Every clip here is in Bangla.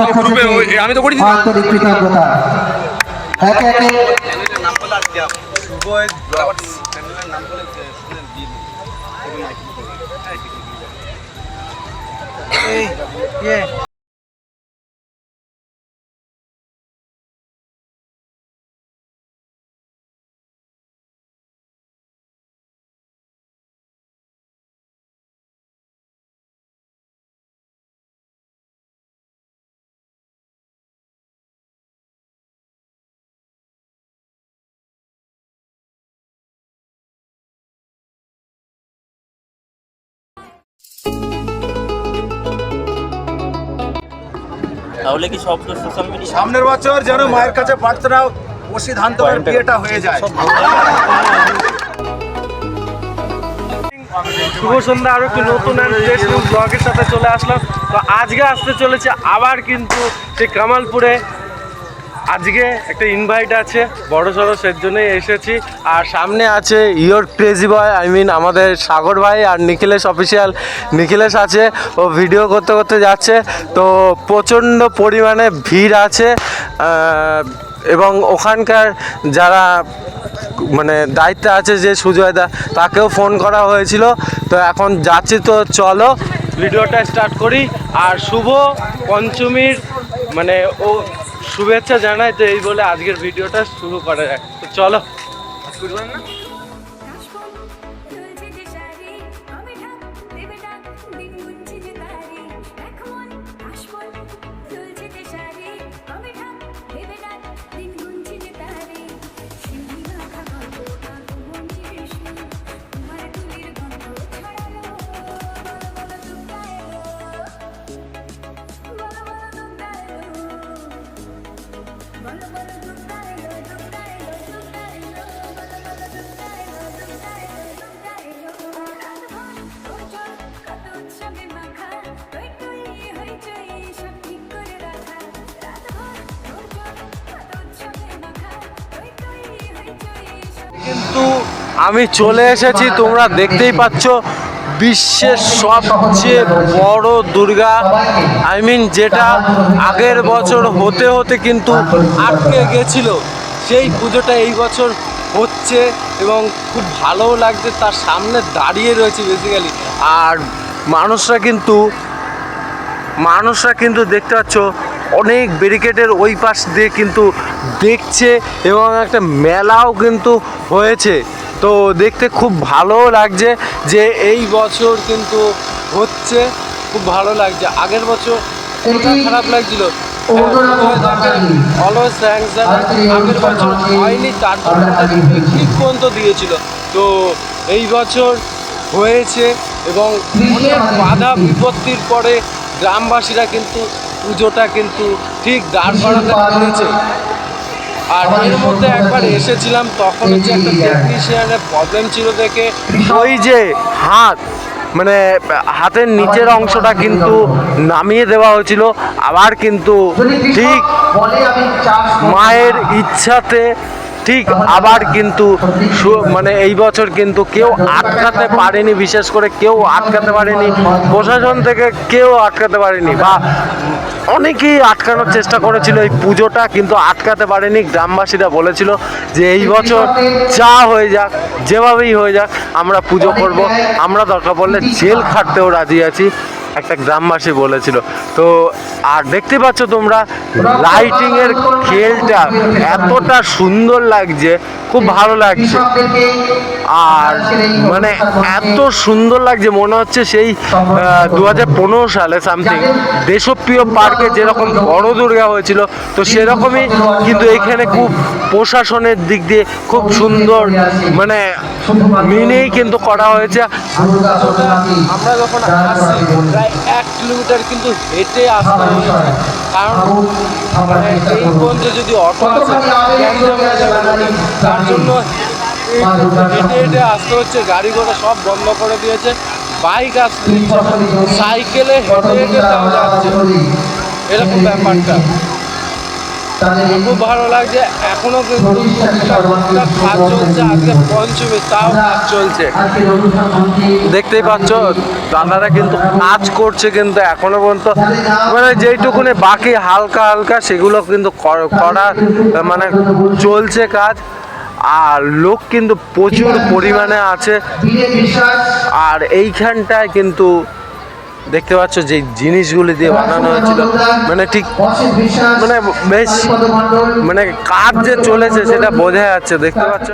পক্ষ থেকে আমি তো করি। আন্তরিক কৃতজ্ঞতা একে একে তাহলে কি সব সোশ্যাল মিডিয়া? সামনের বছর যেন মায়ের কাছে প্রার্থনা ও সিদ্ধান্তের বিয়েটা হয়ে যায়। শুভ সন্ধ্যা আরও একটি নতুন ব্লগের সাথে চলে আসলাম। তো আজকে আসতে চলেছে আবার কিন্তু সেই কামালপুরে আজকে একটা ইনভাইট আছে, বড় সড়ো সের জন্যই এসেছি। আর সামনে আছে your crazy boy I mean আমাদের সাগর ভাই আর নিখিলেশ অফিসিয়াল নিখিলেশ আছে, ও ভিডিও করতে করতে যাচ্ছে। তো প্রচণ্ড পরিমাণে ভিড় আছে এবং ওখানকার যারা মানে দায়িত্বে আছে যে সুজয়দা তাকেও ফোন করা হয়েছিল। তো এখন যাচ্ছি তো চলো। ভিডিওটা স্টার্ট করি। আর শুভ পঞ্চমীর মানে ও শুভেচ্ছা জানাই তো এই বলে আজকের ভিডিওটা শুরু করা যাক। তো চলো তুলছে কিন্তু আমি চলে এসেছি তোমরা দেখতেই পাচ্ছ বিশ্বের সবচেয়ে বড় দুর্গা। আই মিন যেটা আগের বছর হতে হতে কিন্তু আটকে গেছিল। সেই পুজোটা এই বছর হচ্ছে এবং খুব ভালোও লাগছে, তার সামনে দাঁড়িয়ে রয়েছে বেসিক্যালি আর মানুষরা কিন্তু মানুষরা কিন্তু দেখতে পাচ্ছ, অনেক ব্যারিকেডের ওই পাশ দিয়ে কিন্তু দেখছে এবং একটা মেলাও কিন্তু হয়েছে। তো দেখতে খুব ভালোও লাগছে যে এই বছর কিন্তু হচ্ছে খুব ভালো লাগছে। আগের বছর কোনটা খারাপ লাগছিল। অলওয়েজ থ্যাংকস আগের বছর হয়নি ঠিক পর্যন্ত দিয়েছিল। তো এই বছর হয়েছে এবং অনেক বাধা বিপত্তির পরে গ্রামবাসীরা কিন্তু পুজোটা কিন্তু ঠিক দাঁড় করাতে পেরেছে। আর এর মধ্যে একবার এসেছিলাম তখন যে একটা টেকনিশিয়ানের প্রবলেম ছিল দেখে। ওই যে হাত মানে হাতের নিচের অংশটা কিন্তু নামিয়ে দেওয়া হয়েছিল। আবার কিন্তু ঠিক বলে আমি চাষ মায়ের ইচ্ছাতে ঠিক আবার কিন্তু মানে এই বছর কিন্তু কেউ আটকাতে পারেনি, বিশেষ করে কেউ আটকাতে পারেনি, প্রশাসন থেকে কেউ আটকাতে পারেনি বা অনেকেই আটকানোর চেষ্টা করেছিল। এই পুজোটা কিন্তু আটকাতে পারেনি, গ্রামবাসীরা বলেছিল যে এই বছর যা হয়ে যাক, যেভাবেই হয়ে যাক, আমরা পুজো করব। আমরা দরকার পড়লে জেল খাটতেও রাজি আছি। একটা গ্রামবাসী বলেছিল। তো, আর দেখতে পাচ্ছ তোমরা লাইটিং এর খেলটা এতটা সুন্দর লাগছে, খুব ভালো লাগছে। আর মানে এত সুন্দর লাগছে, মনে হচ্ছে সেই দু হাজার পনেরো সালে সামথিং দেশপ্রিয় পার্কে যেরকম বড় দুর্গা হয়েছিল, তো সেরকমই কিন্তু এখানে খুব প্রশাসনের দিক দিয়ে খুব সুন্দর মানে মেনেই কিন্তু করা হয়েছে। আমরা যখন প্রায় এক কিলোমিটার কিন্তু হেঁটে আসতে হয়েছে। কারণ মানে এই পর্যন্ত যদি অটো আছে। তার জন্য হেঁটে হেঁটে আসতে হচ্ছে। গাড়ি ঘোড়া সব বন্ধ করে দিয়েছে। বাইক আসতে সাইকেলে হেঁটে হেঁটে যাওয়া যাচ্ছে। এরকম ব্যাপারটা। খুব ভালো লাগছে। এখনও কিন্তু কাজ চলছে আজকে পঞ্চমী তাও কাজ চলছে। দেখতেই পাচ্ছ দাদারা কিন্তু কাজ করছে কিন্তু এখনও পর্যন্ত। মানে যেইটুকুনি বাকি হালকা হালকা সেগুলো কিন্তু করা মানে চলছে কাজ। আর লোক কিন্তু প্রচুর পরিমাণে আছে। আর এইখানটায় কিন্তু দেখতে পাচ্ছ যে জিনিসগুলি দিয়ে বানানো হয়েছিল। মানে ঠিক মানে বেশ মানে কাজ যে চলেছে সেটা বোঝা যাচ্ছে, দেখতে পাচ্ছ?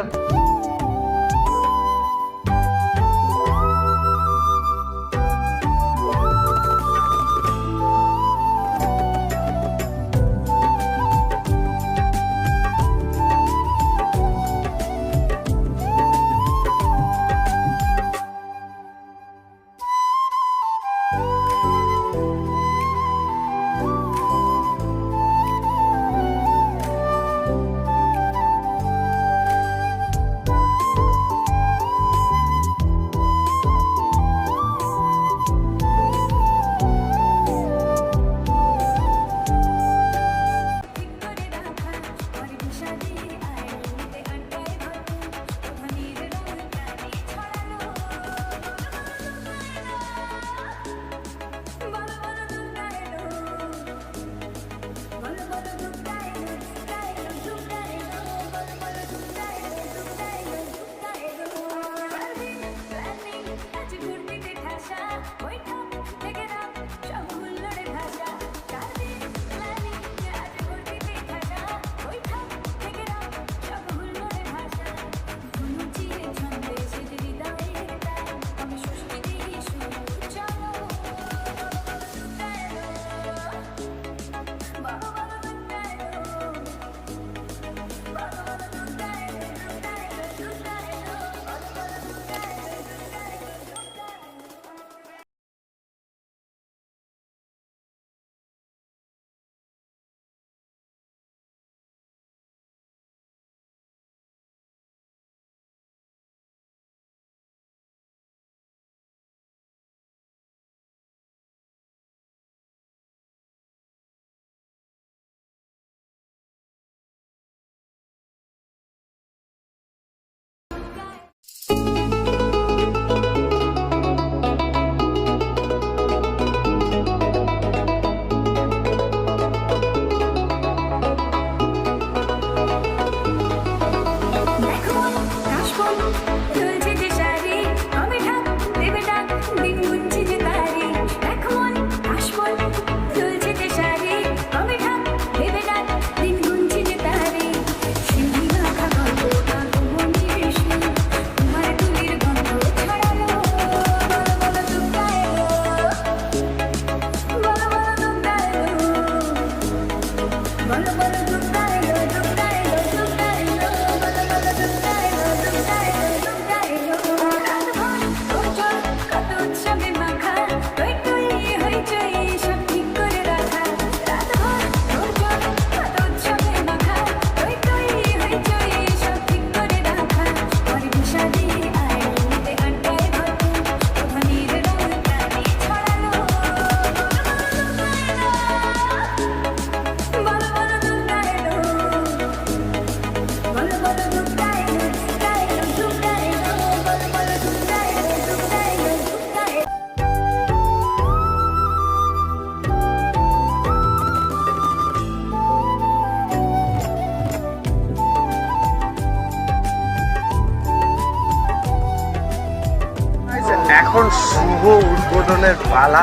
পালা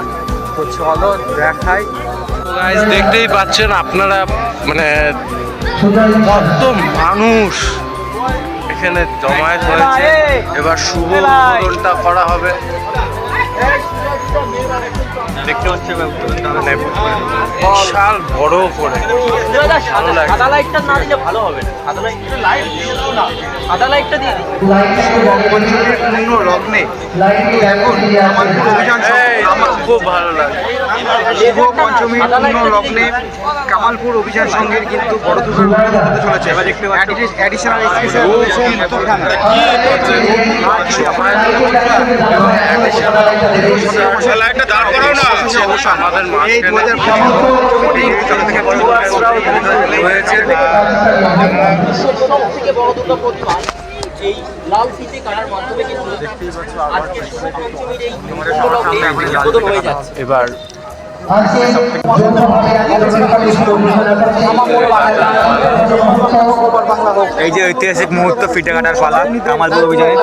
তো চলো দেখাই। দেখতেই পাচ্ছেন আপনারা মানে কত মানুষ এখানে জমায়েত হয়েছে। এবার শুভ উদ্বোধনটা করা হবে। দেখতে পাচ্ছি মানে বিশাল বড় করে সাদা লাইটটা না দিলে ভালো হবে। না সাদা লাইটটা লাইট না। সাদা লাইটটা দিয়ে দিই পঞ্চমীর পূর্ণ লগ্নে এখন কামালপুর অভিযান এই, আমার খুব ভালো লাগে। শুভ পঞ্চমীর পূর্ণ লগ্নে কামালপুর অভিযান সংঘের কিন্তু বড় দুর্ঘটনা হতে চলেছে। অ্যাডিশনাল স্পেশাল আমাদের হয়েছে। এই লাল ফিতে কাটার মাধ্যমে কিন্তু আজকে শুভ এই উদ্বোধন হয়ে যাচ্ছে এবার এই যে ঐতিহাসিক মুহূর্ত ফিটে কাটার পালা কামালপুর অভিযানে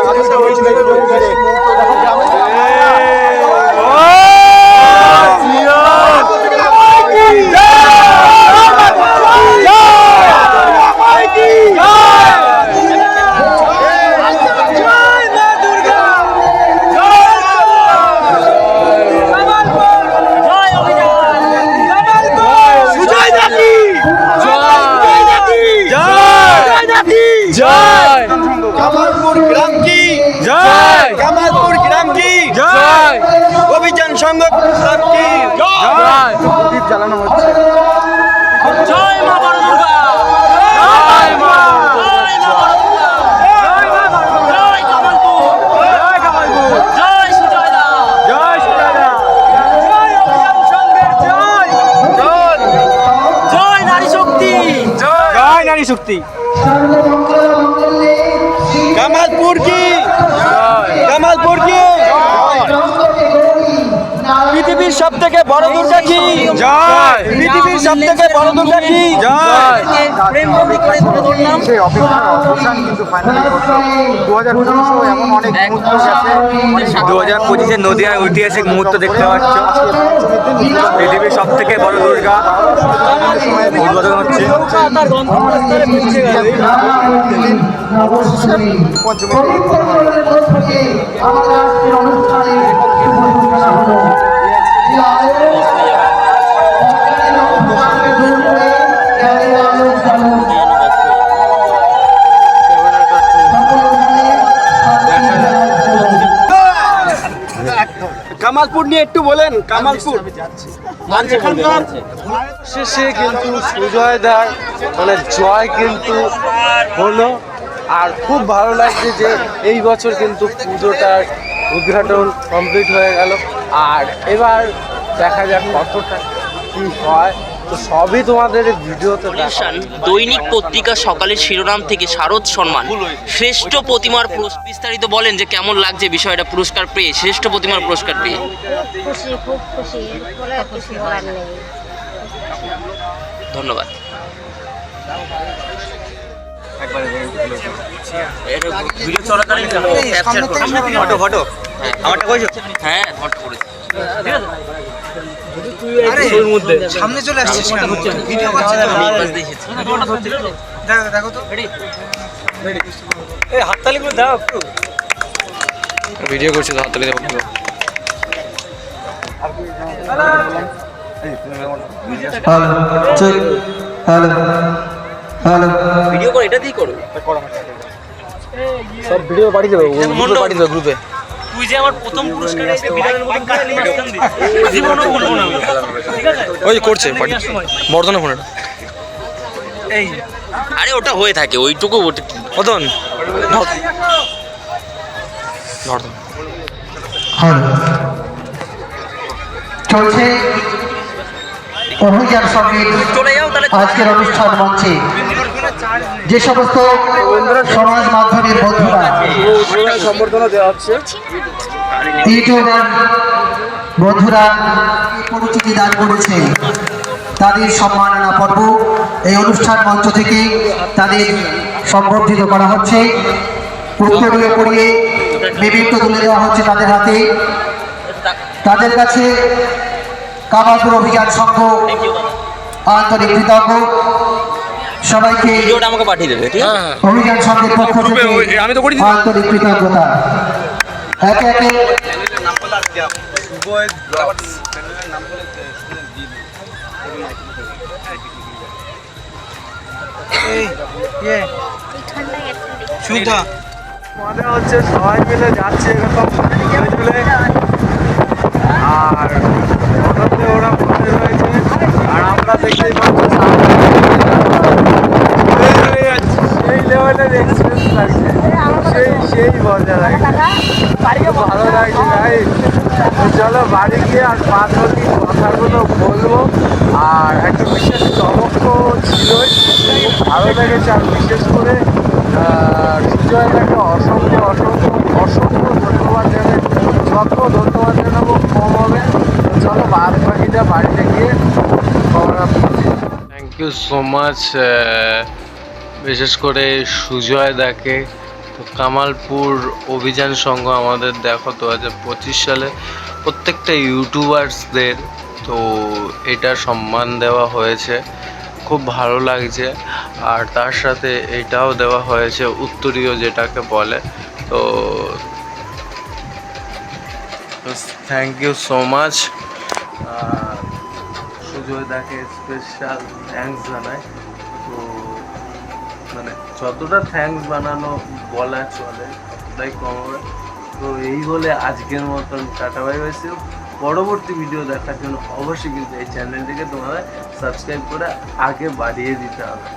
জয়। কামালপুর গ্রাম কি? জয়। কামালপুর গ্রাম কি? জয়। অভিযান সংঘ গ্রাম কি? জয়। জ্বালানো হচ্ছে। জয় মা দুর্গা। জয় মা। নারী শক্তি। জয় নারী শক্তি। সর্বমঙ্গলমঙ্গলে কামালপুর কি? কামালপুর কি? পৃথিবীর সব থেকে বড় দুর্গা কি? জয়। পৃথিবীর সব থেকে বড় দুর্গা কি? জয়। দু হাজার পঁচিশে নদিয়ার ঐতিহাসিক মুহূর্ত দেখতে পাচ্ছ। বড় দুর্গা উদ্বোধন হচ্ছে। তার নিয়ে একটু বলেন কামালপুর। শেষে কিন্তু সুজয়দার মানে জয় কিন্তু হলো। আর খুব ভালো লাগছে যে এই বছর কিন্তু পুজোটার উদ্ঘাটন কমপ্লিট হয়ে গেল। আর এবার দেখা যাক কতটা কি হয়। তো সবই তোমাদের ভিডিওতে দেখাবো। দৈনিক পত্রিকা সকালের শিরোনাম থেকে শারদ সম্মান শ্রেষ্ঠ প্রতিমার পুরস্কার বিস্তারিত বলেন যে কেমন লাগছে বিষয়টা পুরস্কার পেয়ে শ্রেষ্ঠ প্রতিমার পুরস্কার পেয়ে। খুশি খুব খুশি কিছু বলার নেই। ধন্যবাদ। ভিডিও চলাকালীন ফটো ফটো আমারটা কইছো? হ্যাঁ ফটো করেছি। সামনে চলে আসছিস কেন ভিডিও দিয়ে। দেখো দেখো তো এই হাততালি করে দাও একটু ভিডিও করছি তো হাততালি দেবো হ্যালো হ্যালো হ্যালো ভিডিও করো এটা দিয়েই করো সব ভিডিও পাঠিয়ে দেবো পাঠিয়ে দেবো গ্রুপে তুই যে আমার প্রথম পুরস্কার এসে বিড়ালের মতন কাটলি মাঝখান দিয়ে। জীবনও ভুলবো না ঠিক আছে? ওই করছে বর্ধনা এই আরে ওটা হয়ে থাকে ওইটুকু ওটা? মদন। হ্যালো চলছে অভিযান সংগীত চলে যাও তাহলে। আজকের অনুষ্ঠান মঞ্চে যে সমস্ত সমাজ মাধ্যমের বন্ধুরা সম্বর্ধনা দেওয়া হচ্ছে। ইউটিউবার বন্ধুরা পরিচিতি দান করেছে। তাদের সম্মাননা পর্ব এই অনুষ্ঠান মঞ্চ থেকে তাদের সম্বর্ধিত করা হচ্ছে। উত্তরীয় করিয়ে বিভিন্ন তুলে দেওয়া হচ্ছে তাদের হাতে। তাদের কাছে কামালপুর অভিযান সংঘ আন্তরিক কৃতজ্ঞ। সবাইকে ভিডিওটা আমাকে পাঠিয়ে দেবে ঠিক আছে? অভিযান সংঘের পক্ষ থেকে আমি তো করে। আন্তরিক কৃতজ্ঞতা। একে একে সুবিধা মনে হচ্ছে সবাই মিলে যাচ্ছে এরকম মিলে ঝুলে আর ওরা বসে রয়েছে। আর আমরা দেখতেই পাচ্ছি সেই লেভেলের এক্সপিরিয়েন্স লাগছে সেই সেই মজা লাগছে খুব ভালো লাগছে ভাই। চলো বাড়ি গিয়ে আর পাঁচ বাকি কথাগুলো বলব। আর একটা বিশেষ চমক ছিলই। ভালো লেগেছে আর বিশেষ করে আহ, সুজয়দাকে অসংখ্য অসংখ্য অসংখ্য ধন্যবাদ জানাই। যত ধন্যবাদ জানাব কম হবে। চলো বাদ বাকিটা বাড়িতে গিয়ে থ্যাংক ইউ সো মাচ বিশেষ করে সুজয় দাকে। তো কামালপুর অভিযান সংঘ আমাদের দেখো দু হাজার পঁচিশ সালে প্রত্যেকটা ইউটিউবার্সদের তো এটা সম্মান দেওয়া হয়েছে। খুব ভালো লাগছে। আর তার সাথে এটাও দেওয়া হয়েছে উত্তরীয় যেটাকে বলে। তো thank you so much Sujoy দাকে স্পেশাল থ্যাঙ্কস জানাই। মানে যতটা থ্যাঙ্কস বানানো বলা চলে ততটাই কম হবে। তো এই বলে আজকের মতন টাটা বাই বাই পরবর্তী ভিডিও দেখার জন্য অবশ্যই কিন্তু এই চ্যানেলটিকে তোমাদের সাবস্ক্রাইব করে আগে বাড়িয়ে দিতে হবে।